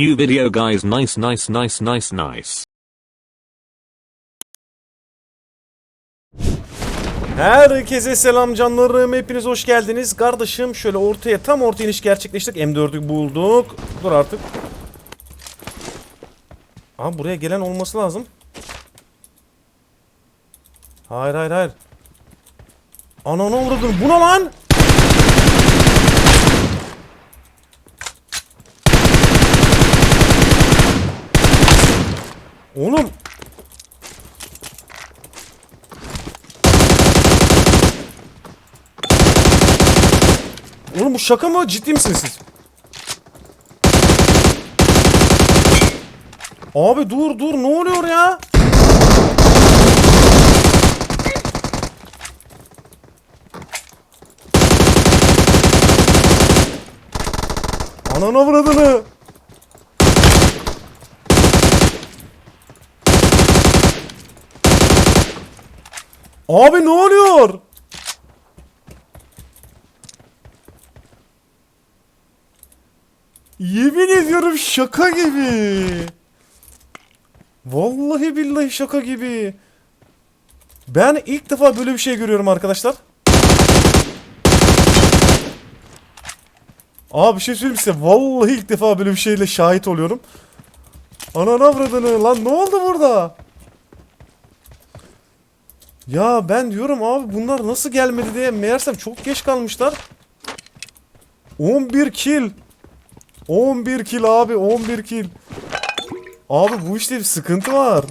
New video guys nice nice nice nice nice. Herkese selam canlarım. Hepiniz hoş geldiniz. Kardeşim şöyle ortaya tam orta iniş gerçekleştik. M4'ü bulduk. Dur artık. Abi buraya gelen olması lazım. Hayır hayır hayır. Ananı vurdun. Bu ne lan? Oğlum Oğlum bu şaka mı? Ciddi misiniz siz? Abi dur dur ne oluyor ya? Ananı avradını. Abi ne oluyor? Yemin ediyorum şaka gibi. Vallahi billahi şaka gibi. Ben ilk defa böyle bir şey görüyorum arkadaşlar. Abi bir şey söyleyeyim size. Vallahi ilk defa böyle bir şeyle şahit oluyorum. Ananı avradını lan ne oldu burada? Ya ben diyorum abi bunlar nasıl gelmedi diye meğersem çok geç kalmışlar. 11 kill. 11 kill abi 11 kill. Abi bu işte bir sıkıntı var.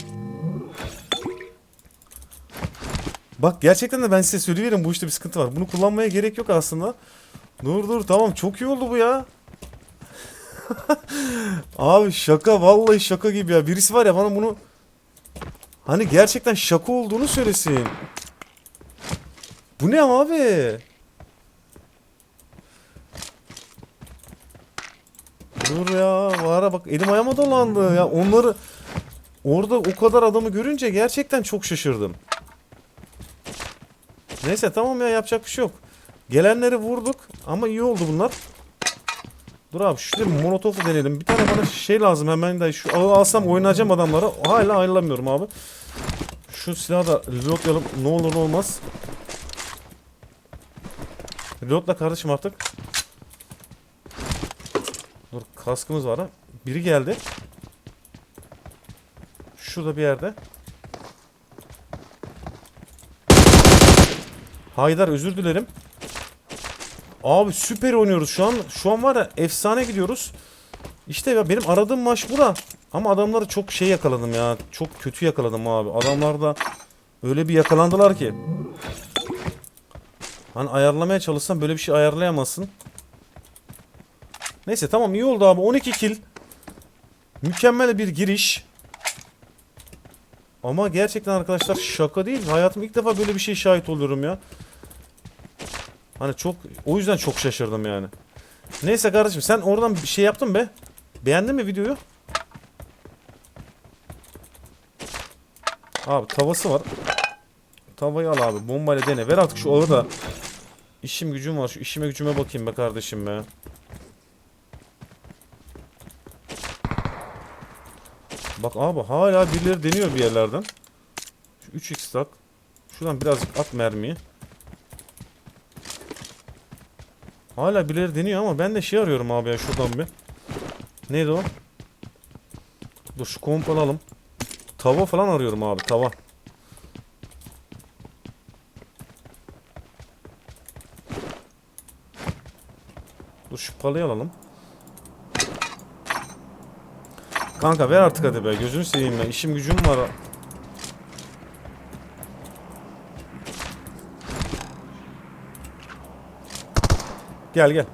Bak gerçekten de ben size söyleyeyim bu işte bir sıkıntı var. Bunu kullanmaya gerek yok aslında. Dur dur tamam çok iyi oldu bu ya. abi şaka vallahi şaka gibi ya. Birisi var ya bana bunu hani gerçekten şaka olduğunu söylesin. Bu ne abi? Dur ya vara bak elim ayağıma dolandı ya onları orada o kadar adamı görünce gerçekten çok şaşırdım. Neyse tamam ya yapacak bir şey yok. Gelenleri vurduk ama iyi oldu bunlar. Dur abi şu bir molotofu deneyelim. Bir tane bana şey lazım hemen de şu ağı alsam oynayacağım adamlara. Hala ayrılamıyorum abi. Şu silahı da reloadlayalım. Ne olur ne olmaz. Reloadla kardeşim artık. Dur kaskımız var ha. Biri geldi. Şurada bir yerde. Haydar özür dilerim. Abi süper oynuyoruz şu an. Şu an var ya efsane gidiyoruz. İşte ya benim aradığım maç bu da. Ama adamları çok şey yakaladım ya. Çok kötü yakaladım abi. Adamlar da öyle bir yakalandılar ki. Hani ayarlamaya çalışsam böyle bir şey ayarlayamazsın. Neyse tamam iyi oldu abi. 12 kill. Mükemmel bir giriş. Ama gerçekten arkadaşlar şaka değil. Hayatım ilk defa böyle bir şey şahit oluyorum ya. Hani çok o yüzden çok şaşırdım yani. Neyse kardeşim sen oradan bir şey yaptın be. Beğendin mi videoyu? Abi tavası var. Tavayı al abi. Bombayla dene. Ver artık şu ağı da. İşim gücüm var. Şu işime gücüme bakayım be kardeşim be. Bak abi hala birileri deniyor bir yerlerden. Şu 3x tak. Şuradan birazcık at mermiyi. Hala birileri deniyor ama ben de şey arıyorum abi ya şuradan bir. Neydi o? Dur şu komp alalım. Tava falan arıyorum abi tava. Dur şu palıyı alalım. Kanka ver artık hadi be. Gözünü seveyim ben. İşim gücüm var. Gel gel.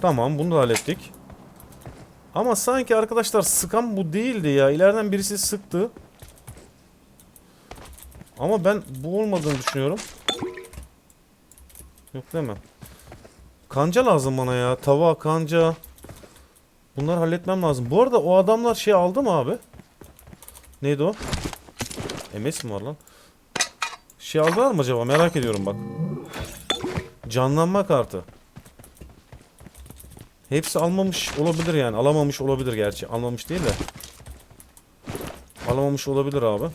Tamam bunu da hallettik. Ama sanki arkadaşlar sıkan bu değildi ya. İleriden birisi sıktı. Ama ben bu olmadığını düşünüyorum. Yok değil mi? Kanca lazım bana ya. Tava, kanca. Bunları halletmem lazım. Bu arada o adamlar şey aldı mı abi? Neydi o? MS mi var lan? Şey aldılar mı acaba? Merak ediyorum bak. Canlanma kartı. Hepsi almamış olabilir yani. Alamamış olabilir gerçi. Almamış değil de. Alamamış olabilir abi.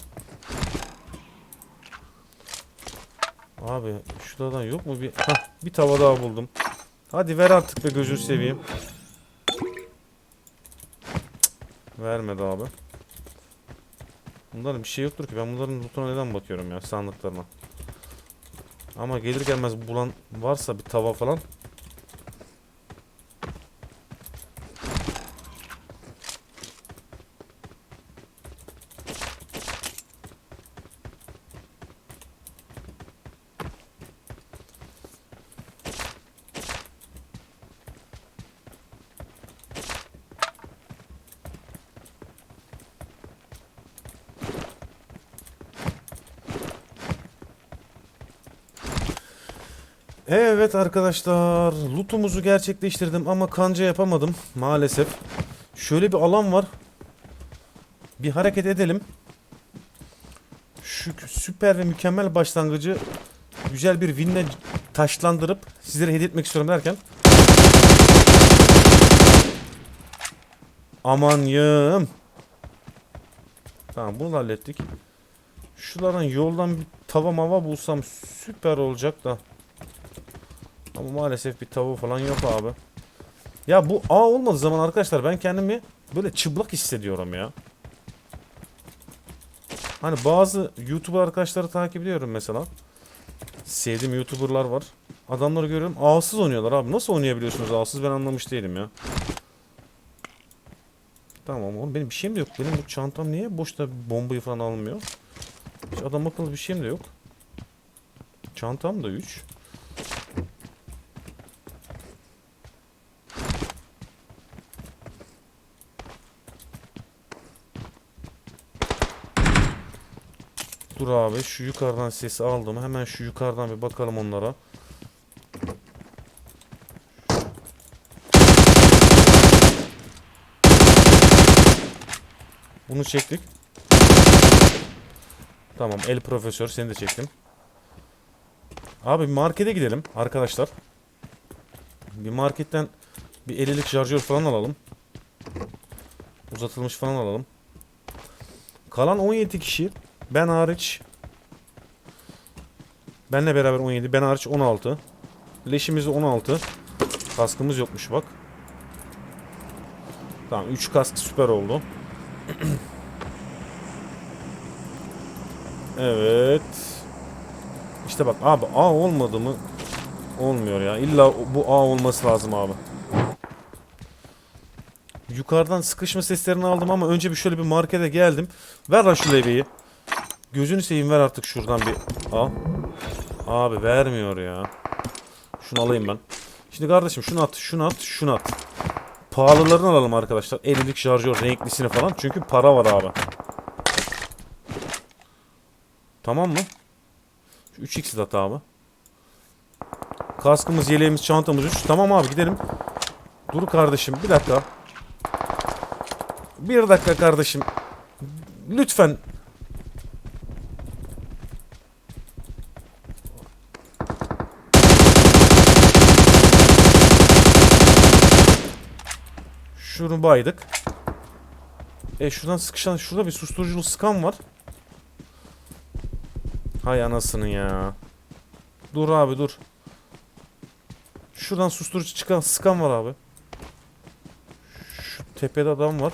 Abi şuradan yok mu bir... Hah bir tava daha buldum. Hadi ver artık be gözünü seveyim. Cık, Vermedi abi. Bunların bir şey yoktur ki. Ben bunların lootuna neden bakıyorum ya sandıklarına. Ama gelir gelmez bulan varsa bir tava falan. Evet arkadaşlar lootumuzu gerçekleştirdim ama kanca yapamadım maalesef. Şöyle bir alan var. Bir hareket edelim. Şu süper ve mükemmel başlangıcı güzel bir winle taşlandırıp sizlere hediye etmek istiyorum derken. Aman yım. Tamam bunu hallettik. Şuradan yoldan bir tava mava bulsam süper olacak da. Ama maalesef bir tavuğu falan yok abi. Ya bu A olmadığı zaman arkadaşlar ben kendimi böyle çıplak hissediyorum ya. Hani bazı YouTuber arkadaşları takip ediyorum mesela. Sevdiğim YouTuber'lar var. Adamları görüyorum A'sız oynuyorlar abi. Nasıl oynayabiliyorsunuz A'sız ben anlamış değilim ya. Tamam oğlum benim bir şeyim de yok. Benim bu çantam niye boşta bombayı falan almıyor? Hiç adam akıllı bir şeyim de yok. Çantam da 3. Dur abi şu yukarıdan sesi aldım. Hemen şu yukarıdan bir bakalım onlara. Bunu çektik. Tamam el profesör seni de çektim. Abi bir markete gidelim arkadaşlar. Bir marketten bir 50'lik şarjör falan alalım. Uzatılmış falan alalım. Kalan 17 kişi ben hariç Benle beraber 17 ben hariç 16 Leşimiz 16 Kaskımız yokmuş bak. Tamam 3 kask süper oldu. Evet. İşte bak abi A olmadı mı? Olmuyor ya. İlla bu A olması lazım abi. Yukarıdan sıkışma seslerini aldım ama önce bir şöyle bir markete geldim. Ver lan şu levyeyi. Gözünü seveyim ver artık şuradan bir. Al. Abi vermiyor ya. Şunu alayım ben. Şimdi kardeşim şunu at, şunu at, şunu at. Pahalılarını alalım arkadaşlar. 50'lik şarjör renklisini falan. Çünkü para var abi. Tamam mı? Şu 3x de at abi. Kaskımız, yeleğimiz, çantamız 3. Tamam abi gidelim. Dur kardeşim bir dakika. Bir dakika kardeşim. Lütfen. Şunu baydık. E şuradan sıkışan şurada bir susturuculu sıkan var. Hay anasını ya. Dur abi dur. Şuradan susturucu çıkan sıkan var abi. Şu tepede adam var.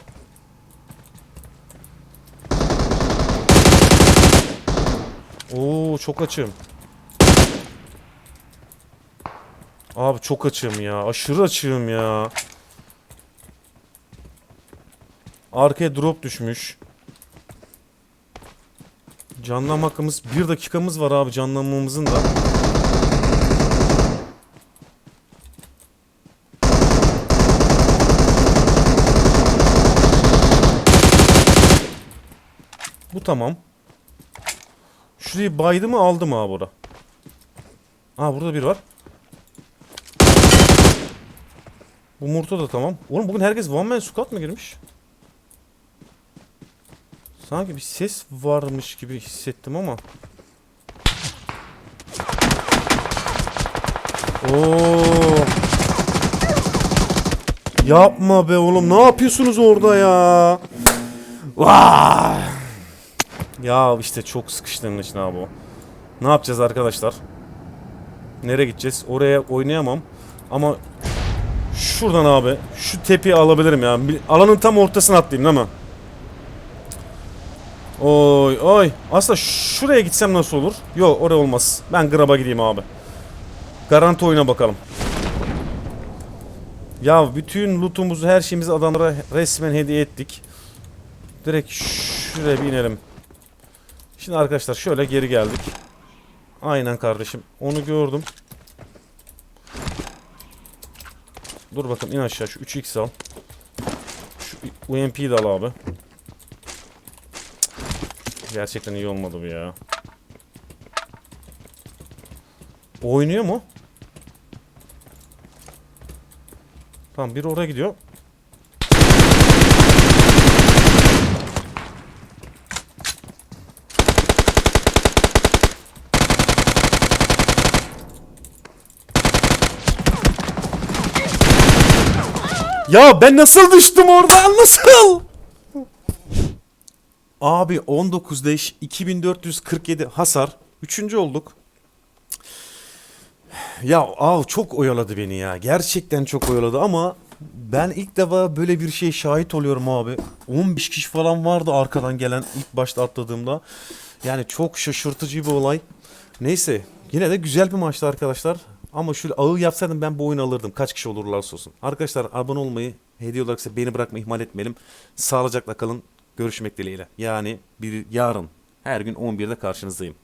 Oo çok açım. Abi çok açım ya. Aşırı açığım ya. Arkaya drop düşmüş. Canlanma hakkımız bir dakikamız var abi canlanmamızın da. Bu tamam. Şurayı baydı mı aldı mı abi bura? Aa burada bir var. Bu Murto da tamam. Oğlum bugün herkes one man squad mı girmiş? Sanki bir ses varmış gibi hissettim ama. Oo. Yapma be oğlum ne yapıyorsunuz orada ya? Vay! Ya işte çok sıkıştığım için abi o. Ne yapacağız arkadaşlar? Nereye gideceğiz? Oraya oynayamam. Ama şuradan abi şu tepeyi alabilirim ya. Alanın tam ortasına atlayayım değil mi? Oy oy. Aslında şuraya gitsem nasıl olur? Yok oraya olmaz. Ben graba gideyim abi. Garanti oyuna bakalım. Ya bütün lootumuzu her şeyimizi adamlara resmen hediye ettik. Direkt şuraya bir inelim. Şimdi arkadaşlar şöyle geri geldik. Aynen kardeşim. Onu gördüm. Dur bakalım in aşağı. Şu 3x al. Şu UMP'yi de al abi. Gerçekten iyi olmadı bu ya. Oynuyor mu? Tamam biri oraya gidiyor. Ya ben nasıl düştüm oradan nasıl? Abi 19 leş 2447 hasar. Üçüncü olduk. Ya av çok oyaladı beni ya. Gerçekten çok oyaladı ama ben ilk defa böyle bir şey şahit oluyorum abi. 15 kişi falan vardı arkadan gelen ilk başta atladığımda. Yani çok şaşırtıcı bir olay. Neyse yine de güzel bir maçtı arkadaşlar. Ama şöyle ağır yapsaydım ben bu oyunu alırdım. Kaç kişi olurlarsa olsun. Arkadaşlar abone olmayı, hediye olarak beni bırakmayı ihmal etmeyelim. Sağlıcakla kalın. Görüşmek dileğiyle. Yani bir yarın her gün 11'de karşınızdayım.